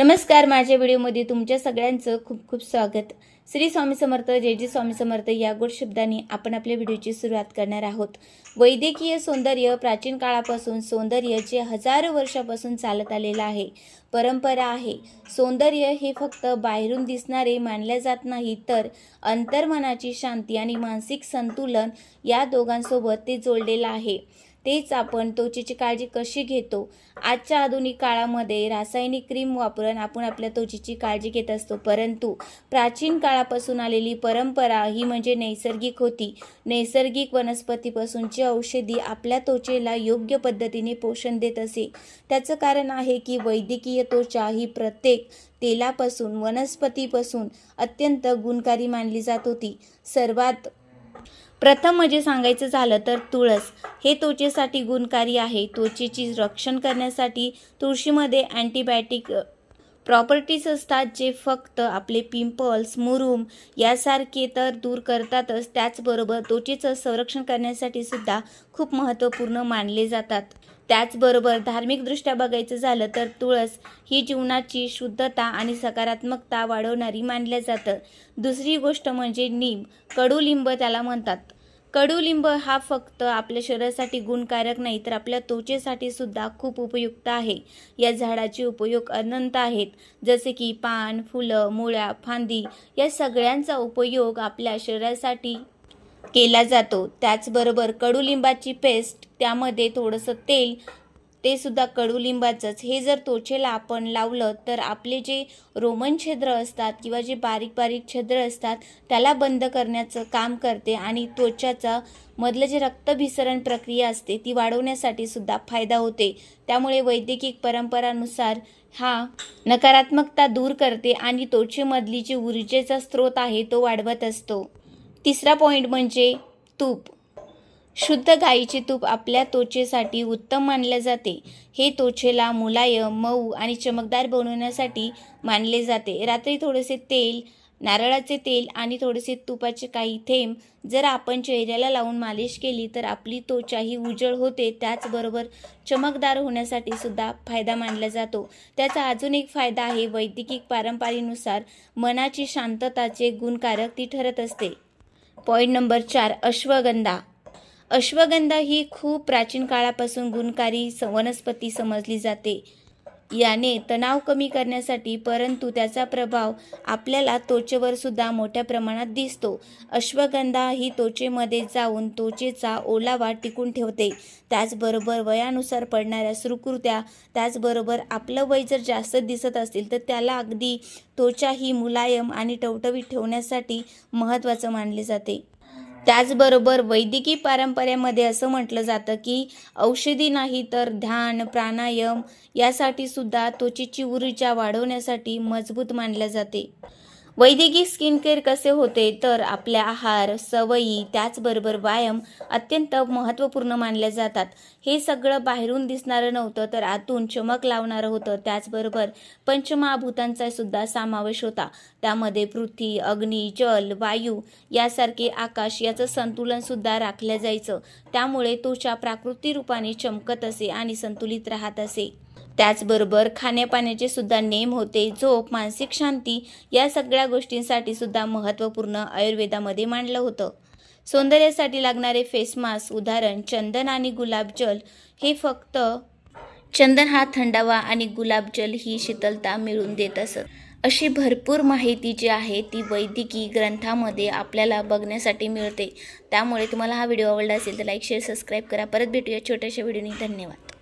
नमस्कार माझ्या व्हिडिओमध्ये तुमच्या सगळ्यांचं खूप खूप स्वागत. श्री स्वामी समर्थ जय जी स्वामी समर्थ या गोड शब्दांनी आपण आपल्या व्हिडिओची सुरुवात करणार आहोत. वैद्यकीय सौंदर्य प्राचीन काळापासून सौंदर्य जे हजारो वर्षापासून चालत आलेलं आहे परंपरा आहे. सौंदर्य हे फक्त बाहेरून दिसणारे मानले जात नाही तर अंतर्मनाची शांती आणि मानसिक संतुलन या दोघांसोबत ते जोडलेलं आहे. तेच आपण त्वचेची काळजी कशी घेतो? आजच्या आधुनिक काळामध्ये रासायनिक क्रीम वापरून आपण आपल्या त्वचेची काळजी घेत असतो. परंतु प्राचीन काळापासून आलेली परंपरा ही म्हणजे नैसर्गिक होती. नैसर्गिक वनस्पतीपासूनची औषधी आपल्या त्वचेला योग्य पद्धतीने पोषण देत असे. त्याचं कारण आहे की वैद्यकीय त्वचा ही प्रत्येक तेलापासून वनस्पतीपासून अत्यंत गुणकारी मानली जात होती. सर्वात प्रथम म्हणजे सांगायचं झालं तर तुळस. हे त्वचेसाठी गुणकारी आहे. त्वचेची रक्षण करण्यासाठी तुळशीमध्ये अँटीबायोटिक प्रॉपर्टीज असतात जे फक्त आपले पिंपल्स मुरूम यासारखे तर दूर करतातच. त्याचबरोबर त्वचेचं संरक्षण करण्यासाठी सुद्धा खूप महत्त्वपूर्ण मानले जातात. त्याचबरोबर धार्मिकदृष्ट्या बघायचं झालं तर तुळस ही जीवनाची शुद्धता आणि सकारात्मकता वाढवणारी मानल्या जातं. दुसरी गोष्ट म्हणजे नीम. कडुलिंब त्याला म्हणतात. कडुलिंब हा फक्त आपल्या शरीरासाठी गुणकारक नाही तर आपल्या त्वचेसाठी सुद्धा खूप उपयुक्त आहे. या झाडाचे उपयोग अनंत आहेत जसे की पान फुलं मुळ्या फांदी या सगळ्यांचा उपयोग आपल्या शरीरासाठी केला जातो. त्याचबरोबर कडुलिंबाची पेस्ट त्यामध्ये थोडंसं तेल ते सुद्धा कडुलिंबाचंच. हे जर त्वचेला आपण लावलं तर आपले जे रोमन छिद्र असतात किंवा जे बारीक बारीक छिद्र असतात त्याला बंद करण्याचं काम करते आणि त्वचाचा मधलं जे रक्तभिसरण प्रक्रिया असते ती वाढवण्यासाठी सुद्धा फायदा होते. त्यामुळे वैद्यकीय परंपरानुसार हा नकारात्मकता दूर करते आणि त्वचेमधली जी ऊर्जेचा स्रोत आहे तो वाढवत असतो. तिसरा पॉईंट म्हणजे तूप. शुद्ध गाईचे तूप आपल्या त्वचेसाठी उत्तम मानले जाते. हे त्वचेला मुलायम मऊ आणि चमकदार बनवण्यासाठी मानले जाते. रात्री थोडेसे तेल नारळाचे तेल आणि थोडेसे तुपाचे काही थेंब जर आपण चेहऱ्याला लावून मालिश केली तर आपली त्वचा ही उजळ होते. त्याचबरोबर चमकदार होण्यासाठी सुद्धा फायदा मानला जातो. त्याचा अजून एक फायदा आहे वैद्यकीय पारंपरेनुसार मनाची शांतताचे गुणकारक ती ठरत असते. पॉईंट नंबर चार अश्वगंधा. अश्वगंधा ही खूप प्राचीन काळापासून गुणकारी स वनस्पती समजली जाते. याने तणाव कमी करण्यासाठी परंतु त्याचा प्रभाव आपल्याला त्वचेवर सुद्धा मोठ्या प्रमाणात दिसतो. अश्वगंधा ही त्वचेमध्ये जाऊन त्वचेचा ओलावा टिकून ठेवते. त्याचबरोबर वयानुसार पडणाऱ्या सुकृत्या त्याचबरोबर आपलं वय जर जास्त दिसत असतील तर त्याला अगदी त्वचा ही मुलायम आणि टवटवीत ठेवण्यासाठी महत्त्वाचं मानले जाते. त्याचबरोबर वैद्यकीय पारंपरेमध्ये असं म्हटलं जातं की औषधी नाही तर ध्यान प्राणायाम यासाठी सुद्धा त्वचेची ऊर्जा वाढवण्यासाठी मजबूत मानल्या जाते. वैद्यकीय स्किन केअर कसे होते तर आपल्या आहार सवयी त्याचबरोबर व्यायाम अत्यंत महत्त्वपूर्ण मानले जातात. हे सगळं बाहेरून दिसणारं नव्हतं तर आतून चमक लावणारं होतं. त्याचबरोबर पंचमहाभूतांचा सुद्धा समावेश होता. त्यामध्ये पृथ्वी अग्नी जल वायू यासारखे आकाश याचं संतुलन सुद्धा राखलं जायचं. त्यामुळे त्वचा प्राकृतिक रूपाने चमकत असे आणि संतुलित राहत असे. त्याचबरोबर खाण्यापाण्याचे सुद्धा नेम होते. झोप मानसिक शांती या सगळ्या गोष्टींसाठी सुद्धा महत्त्वपूर्ण आयुर्वेदामध्ये मांडलं होतं. सौंदर्यासाठी लागणारे फेस मास्क उदाहरण चंदन आणि गुलाबजल हे फक्त चंदन हा थंडावा आणि गुलाबजल ही शीतलता मिळून देत असत. अशी भरपूर माहिती जी आहे ती वैद्यकीय ग्रंथामध्ये आपल्याला बघण्यासाठी मिळते. त्यामुळे तुम्हाला हा व्हिडिओ आवडला असेल तर लाईक शेअर सबस्क्राईब करा. परत भेटूया छोट्याशा व्हिडिओनी. धन्यवाद.